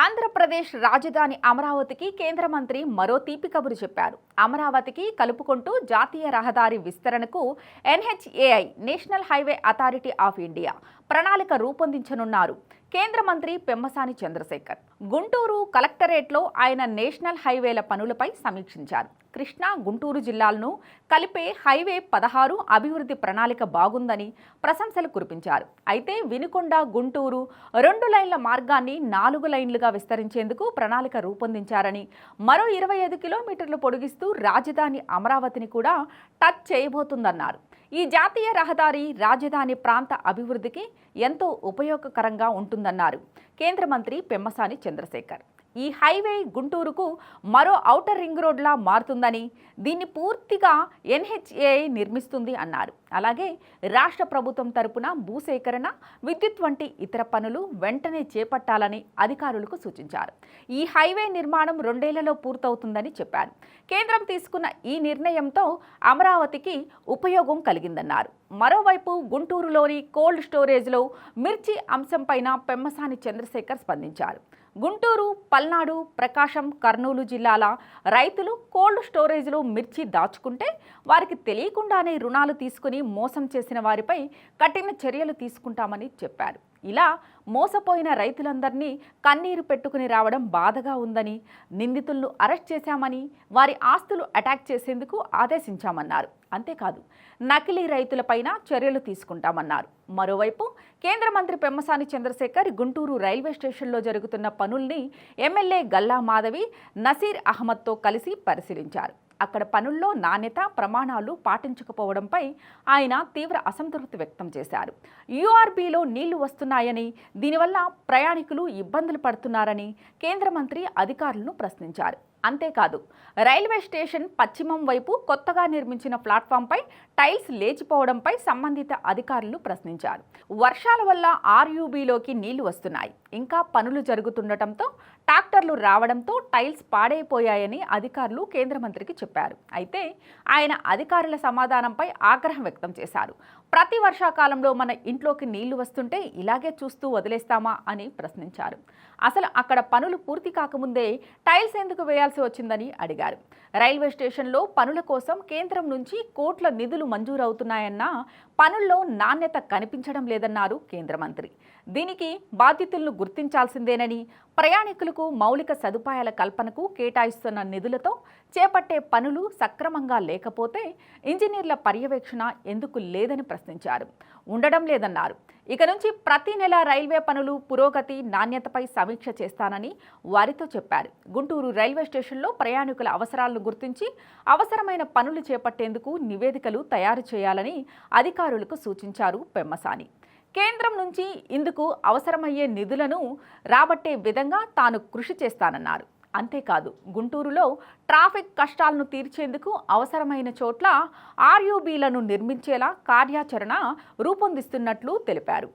ఆంధ్రప్రదేశ్ రాజధాని అమరావతికి కేంద్ర మంత్రి మరో తీపి కబురు చెప్పారు. అమరావతికి కలుపుకుంటూ జాతీయ రహదారి విస్తరణకు NHAI national highway authority of India ప్రణాళిక రూపొందించనున్నారు. కేంద్ర మంత్రి పెమ్మసాని చంద్రశేఖర్. గుంటూరు కలెక్టరేట్లో ఆయన నేషనల్ హైవేల పనులపై సమీక్షించారు. కృష్ణా గుంటూరు జిల్లాలను కలిపే హైవే పదహారు అభివృద్ధి ప్రణాళిక బాగుందని ప్రశంసలు కురిపించారు. అయితే వినుకొండ గుంటూరు రెండు లైన్ల మార్గాన్ని నాలుగు లైన్లుగా విస్తరించేందుకు ప్రణాళిక రూపొందించారని మరో ఇరవై ఐదు కిలోమీటర్లు పొడిగిస్తూ రాజధాని అమరావతిని కూడా టచ్ చేయబోతుందన్నారు. ఈ జాతీయ రహదారి రాజధాని ప్రాంత అభివృద్ధికి ఎంతో ఉపయోగకరంగా ఉంటుంది ఉంటుందన్నారు కేంద్ర మంత్రి పెమ్మసాని చంద్రశేఖర్. ఈ హైవే గుంటూరుకు మరో ఔటర్ రింగ్ రోడ్లా మారుతుందని దీన్ని పూర్తిగా ఎన్హెచ్ఏ నిర్మిస్తుంది అన్నారు. అలాగే రాష్ట్ర ప్రభుత్వం తరపున భూసేకరణ విద్యుత్ వంటి ఇతర పనులు వెంటనే చేపట్టాలని అధికారులకు సూచించారు. ఈ హైవే నిర్మాణం రెండేళ్ళలో పూర్తవుతుందని చెప్పారు. కేంద్రం తీసుకున్న ఈ నిర్ణయంతో అమరావతికి ఉపయోగం కలిగిందన్నారు. మరోవైపు గుంటూరులోని కోల్డ్ స్టోరేజ్లో మిర్చి అంశంపైన పెమ్మసాని చంద్రశేఖర్ స్పందించారు. గుంటూరు పల్నాడు ప్రకాశం కర్నూలు జిల్లాల రైతులు కోల్డ్ స్టోరేజ్లో మిర్చి దాచుకుంటే వారికి తెలియకుండానే రుణాలు తీసుకుని మోసం చేసిన వారిపై కఠిన చర్యలు తీసుకుంటామని చెప్పారు. ఇలా మోసపోయిన రైతులందరినీ కన్నీరు పెట్టుకుని రావడం బాధగా ఉందని నిందితులను అరెస్ట్ చేశామని వారి ఆస్తులు అటాక్ చేసేందుకు ఆదేశించామన్నారు. అంతేకాదు నకిలీ రైతులపైన చర్యలు తీసుకుంటామన్నారు. మరోవైపు కేంద్ర మంత్రి పెమ్మసాని చంద్రశేఖర్ గుంటూరు రైల్వే స్టేషన్లో జరుగుతున్న పనుల్ని ఎమ్మెల్యే గల్లా మాధవి నసీర్ అహ్మద్తో కలిసి పరిశీలించారు. అక్కడ పనుల్లో నాణ్యత ప్రమాణాలు పాటించకపోవడంపై ఆయన తీవ్ర అసంతృప్తి వ్యక్తం చేశారు. యూఆర్బీలో నీళ్ళు వస్తున్నాయని దీనివల్ల ప్రయాణికులు ఇబ్బందులు పడుతున్నారని కేంద్ర మంత్రి అధికారులను ప్రశ్నించారు. అంతేకాదు రైల్వే స్టేషన్ పశ్చిమం వైపు కొత్తగా నిర్మించిన ప్లాట్ఫామ్పై టైల్స్ లేచిపోవడంపై సంబంధిత అధికారులు ప్రశ్నించారు. వర్షాల వల్ల ఆర్యూబీలోకి నీళ్ళు వస్తున్నాయి. ఇంకా పనులు జరుగుతుండటంతో ట్రాక్టర్లు రావడంతో టైల్స్ పాడైపోయాయని అధికారులు కేంద్ర మంత్రికి చెప్పారు. అయితే ఆయన అధికారుల సమాధానంపై ఆగ్రహం వ్యక్తం చేశారు. ప్రతి వర్షాకాలంలో మన ఇంట్లోకి నీళ్ళు వస్తుంటే ఇలాగే చూస్తూ వదిలేస్తామా అని ప్రశ్నించారు. అసలు అక్కడ పనులు పూర్తి కాకముందే టైల్స్ ఎందుకు వేయాల్సి వచ్చిందని అడిగారు. రైల్వే స్టేషన్లో పనుల కోసం కేంద్రం నుంచి కోట్ల నిధులు మంజూరవుతున్నాయన్న పనుల్లో నాణ్యత కనిపించడం లేదన్నారు కేంద్ర మంత్రి. దీనికి బాధ్యతలను గుర్తించాల్సిందేనని ప్రయాణికులకు మౌలిక సదుపాయాల కల్పనకు కేటాయిస్తున్న నిధులతో చేపట్టే పనులు సక్రమంగా లేకపోతే ఇంజనీర్ల పర్యవేక్షణ ఎందుకు లేదని ప్రశ్నించారు. ఉండడం లేదన్నారు. ఇక నుంచి ప్రతి నెల రైల్వే పనులు పురోగతి నాణ్యతపై సమీక్ష చేస్తానని వారితో చెప్పారు. గుంటూరు రైల్వే స్టేషన్లో ప్రయాణికుల అవసరాలను గుర్తించి అవసరమైన పనులు చేపట్టేందుకు నివేదికలు తయారు చేయాలని అధికారులకు సూచించారు పెమ్మసాని. కేంద్రం నుంచి ఇందుకు అవసరమయ్యే నిధులను రాబట్టే విధంగా తాను కృషి చేస్తానన్నారు. అంతేకాదు గుంటూరులో ట్రాఫిక్ కష్టాలను తీర్చేందుకు అవసరమైన చోట్ల ఆర్యూబీలను నిర్మించేలా కార్యాచరణ రూపొందిస్తున్నట్లు తెలిపారు.